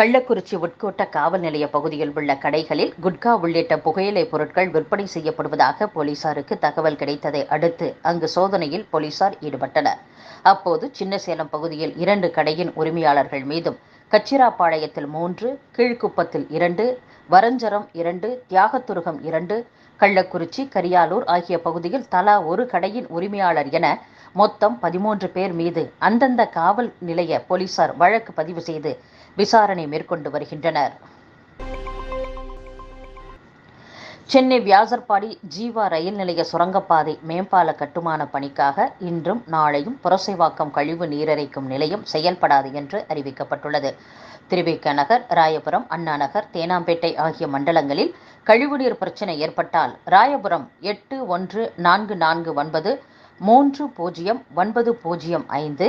கள்ளக்குறிச்சி உட்கோட்ட காவல் நிலைய பகுதியில் உள்ள கடைகளில் குட்கா உள்ளிட்ட புகையிலை பொருட்கள் விற்பனை செய்யப்படுவதாக போலீசாருக்கு தகவல் கிடைத்ததை அடுத்து அங்கு சோதனையில் போலீசார் ஈடுபட்டனர். அப்போது சின்னசேலம் பகுதியில் இரண்டு கடையின் உரிமையாளர்கள் மீதும் கச்சிராப்பாளையத்தில் மூன்று கீழ்குப்பத்தில் இரண்டு வரஞ்சரம் இரண்டு தியாகத்துருகம் இரண்டு கள்ளக்குறிச்சி கரியாலூர் ஆகிய பகுதியில் தலா ஒரு கடையின் உரிமையாளர் என மொத்தம் பதிமூன்று பேர் மீது அந்தந்த காவல் நிலைய போலீசார் வழக்கு பதிவு செய்து விசாரணை மேற்கொண்டு வருகின்றனர். சென்னை வியாசர்பாடி ஜீவா ரயில் நிலைய சுரங்கப்பாதை மேம்பால கட்டுமான பணிக்காக இன்றும் நாளையும் புரசைவாக்கம் கழிவு நீரரைக்கும் நிலையம் செயல்படாது என்று அறிவிக்கப்பட்டுள்ளது. திருவிக்க நகர் ராயபுரம் அண்ணா நகர் தேனாம்பேட்டை ஆகிய மண்டலங்களில் கழிவுநீர் பிரச்சினை ஏற்பட்டால் ராயபுரம் எட்டு ஒன்று நான்கு நான்கு ஒன்பது மூன்று பூஜ்ஜியம் ஒன்பது பூஜ்ஜியம் ஐந்து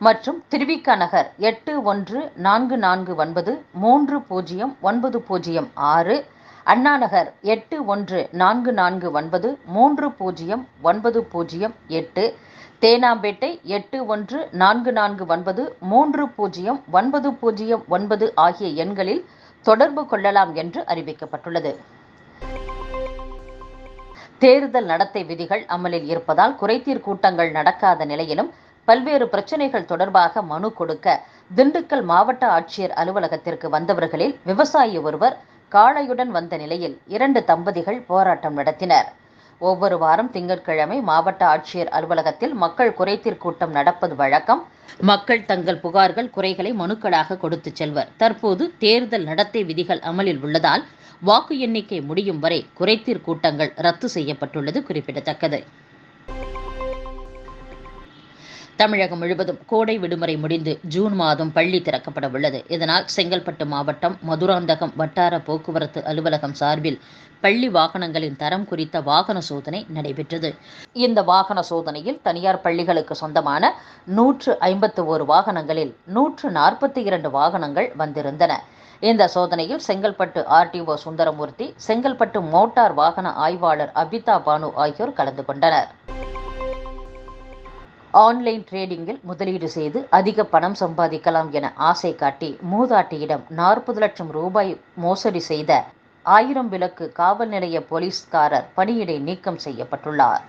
மற்றும் திருவிக நகர் எட்டு ஒன்று நான்கு நான்கு ஒன்பது மூன்று பூஜ்ஜியம் ஒன்பது பூஜ்ஜியம் ஆறு அண்ணா நகர் எட்டு ஒன்று நான்கு நான்கு ஒன்பது மூன்று பூஜ்ஜியம் ஒன்பது பூஜ்ஜியம் எட்டு தேனாம்பேட்டை எட்டு ஒன்று நான்கு நான்கு ஒன்பது மூன்று பூஜ்ஜியம் ஒன்பது பூஜ்ஜியம் ஒன்பது ஆகிய எண்களில் தொடர்பு கொள்ளலாம் என்று அறிவிக்கப்பட்டுள்ளது. தேர்தல் நடத்தை விதிகள் அமலில் இருப்பதால் குறைதீர் கூட்டங்கள் நடக்காத நிலையிலும் பல்வேறு பிரச்சனைகள் தொடர்பாக மனு கொடுக்க திண்டுக்கல் மாவட்ட ஆட்சியர் அலுவலகத்திற்கு வந்தவர்களில் விவசாயி ஒருவர் காளையுடன் வந்த நிலையில் இரண்டு தம்பதிகள் போராட்டம் நடத்தினர். ஒவ்வொரு வாரம் திங்கட்கிழமை மாவட்ட ஆட்சியர் அலுவலகத்தில் மக்கள் குறைதீர் கூட்டம் நடப்பது வழக்கம். மக்கள் தங்கள் புகார்கள் குறைகளை மனுக்களாக கொடுத்து செல்வர். தற்போது தேர்தல் நடத்தை விதிகள் அமலில் உள்ளதால் வாக்கு எண்ணிக்கை முடியும் வரை குறைதீர் கூட்டங்கள் ரத்து செய்யப்பட்டுள்ளது குறிப்பிடத்தக்கது. தமிழகம் முழுவதும் கோடை விடுமுறை முடிந்து ஜூன் மாதம் பள்ளி திறக்கப்பட உள்ளது. இதனால் செங்கல்பட்டு மாவட்டம் மதுராந்தகம் வட்டார போக்குவரத்து அலுவலகம் சார்பில் பள்ளி வாகனங்களின் தரம் குறித்த வாகன சோதனை நடைபெற்றது. இந்த வாகன சோதனையில் தனியார் பள்ளிகளுக்கு சொந்தமான நூற்று ஐம்பத்து ஒரு வாகனங்களில் நூற்று நாற்பத்தி இரண்டு வாகனங்கள் வந்திருந்தன. இந்த சோதனையில் செங்கல்பட்டு ஆர்டிஓ சுந்தரமூர்த்தி செங்கல்பட்டு மோட்டார் வாகன ஆய்வாளர் அபிதா பானு ஆகியோர் கலந்து கொண்டனர். ஆன்லைன் ட்ரேடிங்கில் முதலீடு செய்து அதிக பணம் சம்பாதிக்கலாம் என ஆசை காட்டி மூதாட்டியிடம் நாற்பது லட்சம் ரூபாய் மோசடி செய்த ஆயிரம் விளக்கு காவல் நிலைய போலீஸ்காரர் பணியிடை நீக்கம் செய்யப்பட்டுள்ளார்.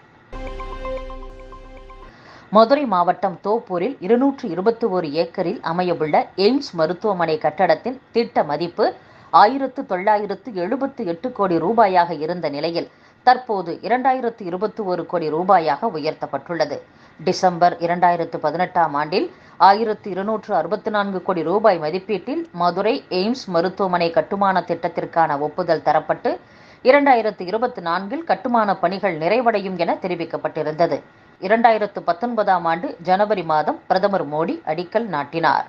மதுரை மாவட்டம் தோப்பூரில் இருநூற்று இருபத்தி ஒரு ஏக்கரில் அமையவுள்ள எய்ம்ஸ் மருத்துவமனை கட்டடத்தின் திட்ட மதிப்பு ஆயிரத்து தொள்ளாயிரத்து எழுபத்து எட்டு கோடி ரூபாயாக இருந்த நிலையில் தற்போது இரண்டாயிரத்து இருபத்தி ஒரு கோடி ரூபாயாக உயர்த்தப்பட்டுள்ளது. டிசம்பர் இரண்டாயிரத்து பதினெட்டாம் ஆண்டில் ஆயிரத்து இருநூற்று அறுபத்தி நான்கு கோடி ரூபாய் மதிப்பீட்டில் மதுரை எய்ம்ஸ் மருத்துவமனை கட்டுமான திட்டத்திற்கான ஒப்புதல் தரப்பட்டு இரண்டாயிரத்து இருபத்தி நான்கில் கட்டுமான பணிகள் நிறைவடையும் என தெரிவிக்கப்பட்டிருந்தது. இரண்டாயிரத்து பத்தொன்பதாம் ஆண்டு ஜனவரி மாதம் பிரதமர் மோடி அடிக்கல் நாட்டினார்.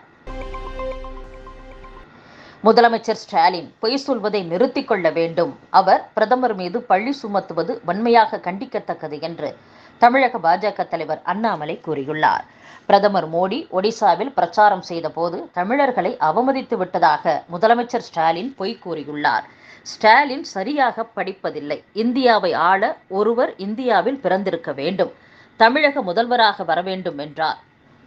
முதலமைச்சர் ஸ்டாலின் பொய் சொல்வதை நிறுத்திக் கொள்ள வேண்டும். அவர் பிரதமர் மீது பழி சுமத்துவது வன்மையாக கண்டிக்கத்தக்கது என்று தமிழக பாஜக தலைவர் அண்ணாமலை கூறியுள்ளார். பிரதமர் மோடி ஒடிசாவில் பிரச்சாரம் செய்தபோது தமிழர்களை அவமதித்து விட்டதாக முதலமைச்சர் ஸ்டாலின் பொய் கூறியுள்ளார். ஸ்டாலின் சரியாக படிப்பதில்லை. இந்தியாவை ஆள ஒருவர் இந்தியாவில் பிறந்திருக்க வேண்டும். தமிழக முதல்வராக வர வேண்டும் என்றார்.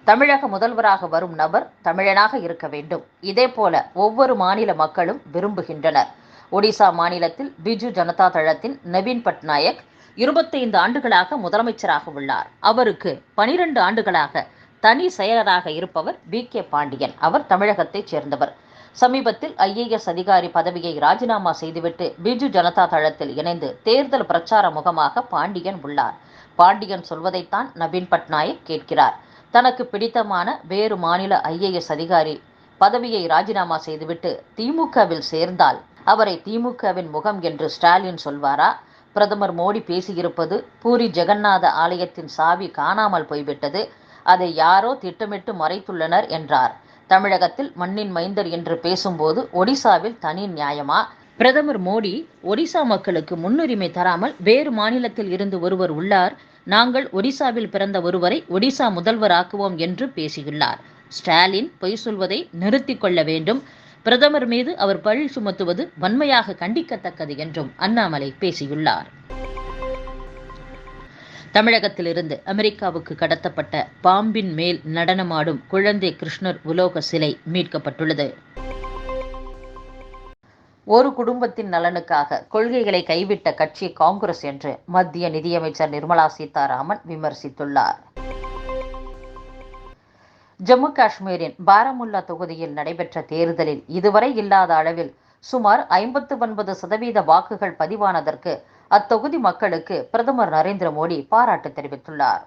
தமிழக முதல்வராக வரும் நபர் தமிழனாக இருக்க வேண்டும். இதேபோல ஒவ்வொரு மாநில மக்களும் விரும்புகின்றனர். ஒடிசா மாநிலத்தில் பிஜு ஜனதா தளத்தின் நவீன் பட்நாயக் இருபத்தைந்து ஆண்டுகளாக முதலமைச்சராக உள்ளார். அவருக்கு பனிரெண்டு ஆண்டுகளாக தனி செயலராக இருப்பவர் வி. கே. பாண்டியன். அவர் தமிழகத்தைச் சேர்ந்தவர். சமீபத்தில் ஐஏஎஸ் அதிகாரி பதவியை ராஜினாமா செய்துவிட்டு பிஜு ஜனதா தளத்தில் இணைந்து தேர்தல் பிரச்சார முகமாக பாண்டியன் உள்ளார். பாண்டியன் சொல்வதைத்தான் நவீன் பட்நாயக் கேட்கிறார். தனக்கு பிடித்தமான வேறு மாநில ஐஏஎஸ் அதிகாரி பதவியை ராஜினாமா செய்துவிட்டு திமுகவில் சேர்ந்தால் அவரை திமுகவின் முகம் என்று ஸ்டாலின் சொல்வாரா? பிரதமர் மோடி பேசியிருப்பது பூரி ஜெகநாத ஆலயத்தின் சாவி காணாமல் போய்விட்டது. அதை யாரோ திட்டமிட்டு மறைத்துள்ளனர் என்றார். தமிழகத்தில் மண்ணின் மைந்தர் என்று பேசும்போது ஒடிசாவில் தனி நியாயமா? பிரதமர் மோடி ஒடிசா மக்களுக்கு முன்னுரிமை தராமல் வேறு மாநிலத்தில் இருந்து ஒருவர் உள்ளார். நாங்கள் ஒடிசாவில் பிறந்த ஒருவரை ஒடிசா முதல்வராக்குவோம் என்று பேசியுள்ளார். ஸ்டாலின் பொய் சொல்வதை நிறுத்திக் கொள்ள வேண்டும். பிரதமர் மீது அவர் பழி சுமத்துவது வன்மையாக கண்டிக்கத்தக்கது என்றும் அண்ணாமலை பேசியுள்ளார். தமிழகத்திலிருந்து அமெரிக்காவுக்கு கடத்தப்பட்ட பாம்பின் மேல் நடனமாடும் குழந்தை கிருஷ்ணர் உலோக சிலை மீட்கப்பட்டுள்ளது. ஒரு குடும்பத்தின் நலனுக்காக கொள்கைகளை கைவிட்ட கட்சி காங்கிரஸ் என்று மத்திய நிதியமைச்சர் நிர்மலா சீதாராமன் விமர்சித்துள்ளார். ஜம்மு காஷ்மீரின் பாரமுல்லா தொகுதியில் நடைபெற்ற தேர்தலில் இதுவரை இல்லாத அளவில் சுமார் ஐம்பத்து ஒன்பது சதவீத வாக்குகள் பதிவானதற்கு அத்தொகுதி மக்களுக்கு பிரதமர் நரேந்திர மோடி பாராட்டு தெரிவித்துள்ளார்.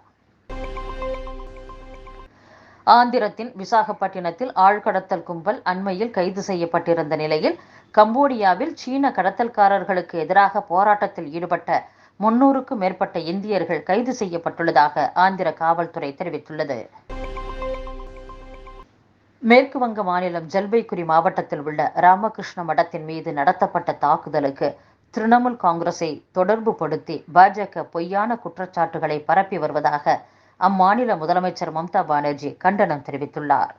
ஆந்திரத்தின் விசாகப்பட்டினத்தில் ஆழ்கடத்தல் கும்பல் அண்மையில் கைது செய்யப்பட்டிருந்த நிலையில் கம்போடியாவில் சீன கடத்தல்காரர்களுக்கு எதிராக போராட்டத்தில் ஈடுபட்ட முன்னூறுக்கும் மேற்பட்ட இந்தியர்கள் கைது செய்யப்பட்டுள்ளதாக ஆந்திர காவல்துறை தெரிவித்துள்ளது. மேற்கு வங்க மாநிலம் ஜல்பைகுரி மாவட்டத்தில் உள்ள ராமகிருஷ்ண மடத்தின் மீது நடத்தப்பட்ட தாக்குதலுக்கு திரிணாமுல் காங்கிரஸை தொடர்பு படுத்தி பாஜக பொய்யான குற்றச்சாட்டுகளை பரப்பி வருவதாக அம்மாநில முதலமைச்சர் மம்தா பானர்ஜி கண்டனம் தெரிவித்துள்ளார்.